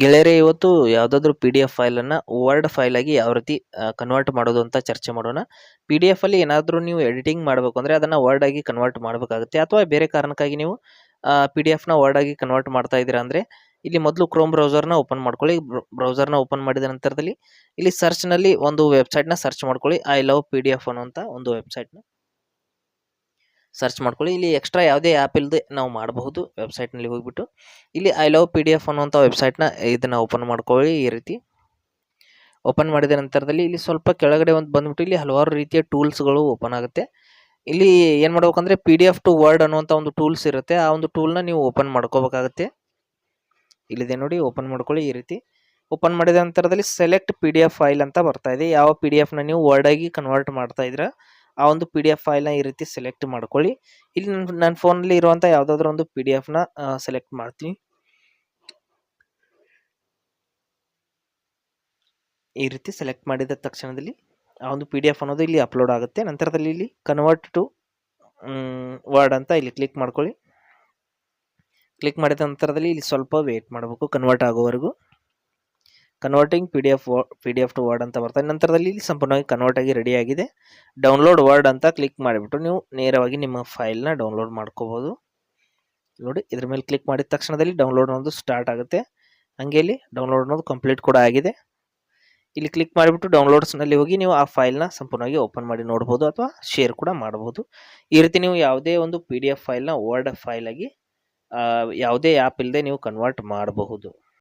ಗೆಳೆಯರೇ, ಇವತ್ತು ಯಾವುದಾದ್ರೂ ಪಿ ಡಿ ಎಫ್ ಫೈಲನ್ನು ವರ್ಡ್ ಫೈಲಾಗಿ ಯಾವ ರೀತಿ ಕನ್ವರ್ಟ್ ಮಾಡೋದು ಅಂತ ಚರ್ಚೆ ಮಾಡೋಣ. ಪಿ ಡಿ ಎಫಲ್ಲಿ ಏನಾದರೂ ನೀವು ಎಡಿಟಿಂಗ್ ಮಾಡಬೇಕು ಅಂದರೆ ಅದನ್ನು ವರ್ಡ್ ಆಗಿ ಕನ್ವರ್ಟ್ ಮಾಡಬೇಕಾಗುತ್ತೆ. ಅಥವಾ ಬೇರೆ ಕಾರಣಕ್ಕಾಗಿ ನೀವು ಪಿ ಡಿ ಎಫ್ನ ವರ್ಡ್ ಆಗಿ ಕನ್ವರ್ಟ್ ಮಾಡ್ತಾ ಇದ್ದೀರಾ ಅಂದರೆ, ಇಲ್ಲಿ ಮೊದಲು ಕ್ರೋಮ್ ಬ್ರೌಸರ್ನ ಓಪನ್ ಮಾಡ್ಕೊಳ್ಳಿ. ಬ್ರೌಸರ್ನ ಓಪನ್ ಮಾಡಿದ ನಂತರದಲ್ಲಿ ಇಲ್ಲಿ ಸರ್ಚ್ನಲ್ಲಿ ಒಂದು ವೆಬ್ಸೈಟ್ನ ಸರ್ಚ್ ಮಾಡ್ಕೊಳ್ಳಿ. I love P D F ಅನ್ನುವಂಥ ಒಂದು ವೆಬ್ಸೈಟ್ನ ಸರ್ಚ್ ಮಾಡ್ಕೊಳ್ಳಿ. ಇಲ್ಲಿ ಎಕ್ಸ್ಟ್ರಾ ಯಾವುದೇ ಆ್ಯಪ್ ಇಲ್ಲದೆ ನಾವು ಮಾಡಬಹುದು. ವೆಬ್ಸೈಟ್ನಲ್ಲಿ ಹೋಗಿಬಿಟ್ಟು. ಇಲ್ಲಿ I love P D F ಅನ್ನುವಂಥ ವೆಬ್ಸೈಟ್ನ ಇದನ್ನು ಓಪನ್ ಮಾಡ್ಕೊಳ್ಳಿ ಈ ರೀತಿ. ಓಪನ್ ಮಾಡಿದ ನಂತರದಲ್ಲಿ ಇಲ್ಲಿ ಸ್ವಲ್ಪ ಕೆಳಗಡೆ ಒಂದು ಬಂದುಬಿಟ್ಟು ಇಲ್ಲಿ ಹಲವಾರು ರೀತಿಯ ಟೂಲ್ಸ್ಗಳು ಓಪನ್ ಆಗುತ್ತೆ. ಇಲ್ಲಿ ಏನು ಮಾಡ್ಬೇಕಂದ್ರೆ P D F to word ಅನ್ನುವಂಥ ಒಂದು ಟೂಲ್ಸ್ ಇರುತ್ತೆ. ಆ ಒಂದು ಟೂಲ್ನ ನೀವು ಓಪನ್ ಮಾಡ್ಕೋಬೇಕಾಗತ್ತೆ. ಇಲ್ಲಿದೆ ನೋಡಿ ಓಪನ್ ಮಾಡ್ಕೊಳ್ಳಿ ಈ ರೀತಿ. ಓಪನ್ ಮಾಡಿದ ನಂತರದಲ್ಲಿ select P D F file ಅಂತ ಬರ್ತಾ ಇದೆ. ಯಾವ ಪಿ ಡಿ ಎಫ್ನ ನೀವು ವರ್ಡ್ ಆಗಿ ಕನ್ವರ್ಟ್ ಮಾಡ್ತಾ ಇದ್ದೀರಾ? ಆ ಒಂದು ಪಿ ಡಿ ಎಫ್ ಫೈಲ್ನ ಈ ರೀತಿ ಸೆಲೆಕ್ಟ್ ಮಾಡ್ಕೊಳ್ಳಿ. ಇಲ್ಲಿ ನನ್ನ ನನ್ನ ಫೋನಲ್ಲಿ ಇರುವಂಥ ಯಾವುದಾದ್ರೂ ಒಂದು ಪಿ ಡಿ ಎಫ್ನ ಸೆಲೆಕ್ಟ್ ಮಾಡ್ತೀನಿ. ಈ ರೀತಿ ಸೆಲೆಕ್ಟ್ ಮಾಡಿದ ತಕ್ಷಣದಲ್ಲಿ ಆ ಒಂದು ಪಿ ಡಿ ಎಫ್ ಅನ್ನೋದು ಇಲ್ಲಿ ಅಪ್ಲೋಡ್ ಆಗುತ್ತೆ. ನಂತರದಲ್ಲಿ ಇಲ್ಲಿ ಕನ್ವರ್ಟ್ ಟು ವರ್ಡ್ ಅಂತ ಇಲ್ಲಿ ಕ್ಲಿಕ್ ಮಾಡ್ಕೊಳ್ಳಿ. ಕ್ಲಿಕ್ ಮಾಡಿದ ನಂತರದಲ್ಲಿ ಇಲ್ಲಿ ಸ್ವಲ್ಪ ವೇಟ್ ಮಾಡಬೇಕು ಕನ್ವರ್ಟ್ ಆಗೋವರೆಗೂ. Converting P D F P D F to word ಅಂತ ಬರ್ತದೆ. ನಂತರದಲ್ಲಿ ಇಲ್ಲಿ ಸಂಪೂರ್ಣವಾಗಿ ಕನ್ವರ್ಟ್ ಆಗಿ ರೆಡಿ ಆಗಿದೆ. ಡೌನ್ಲೋಡ್ ವರ್ಡ್ ಅಂತ ಕ್ಲಿಕ್ ಮಾಡಿಬಿಟ್ಟು ನೀವು ನೇರವಾಗಿ ನಿಮ್ಮ ಫೈಲ್ನ ಡೌನ್ಲೋಡ್ ಮಾಡ್ಕೋಬೋದು ನೋಡಿ, ಇದ್ರ ಮೇಲೆ ಕ್ಲಿಕ್ ಮಾಡಿದ ತಕ್ಷಣದಲ್ಲಿ ಡೌನ್ಲೋಡ್ ಅನ್ನೋದು ಸ್ಟಾರ್ಟ್ ಆಗುತ್ತೆ. ಹಂಗೆ ಇಲ್ಲಿ ಡೌನ್ಲೋಡ್ ಅನ್ನೋದು ಕಂಪ್ಲೀಟ್ ಕೂಡ ಆಗಿದೆ. ಇಲ್ಲಿ ಕ್ಲಿಕ್ ಮಾಡಿಬಿಟ್ಟು ಡೌನ್ಲೋಡ್ಸ್ನಲ್ಲಿ ಹೋಗಿ ನೀವು ಆ ಫೈಲ್ನ ಸಂಪೂರ್ಣವಾಗಿ ಓಪನ್ ಮಾಡಿ ನೋಡ್ಬೋದು ಅಥವಾ ಶೇರ್ ಕೂಡ ಮಾಡ್ಬೋದು ಈ ರೀತಿ ನೀವು ಯಾವುದೇ ಒಂದು ಪಿ ಡಿ ಎಫ್ ಫೈಲ್ನ ವರ್ಡ್ ಫೈಲಾಗಿ ಯಾವುದೇ ಆ್ಯಪ್ ಇಲ್ಲದೆ ನೀವು ಕನ್ವರ್ಟ್ ಮಾಡಬಹುದು.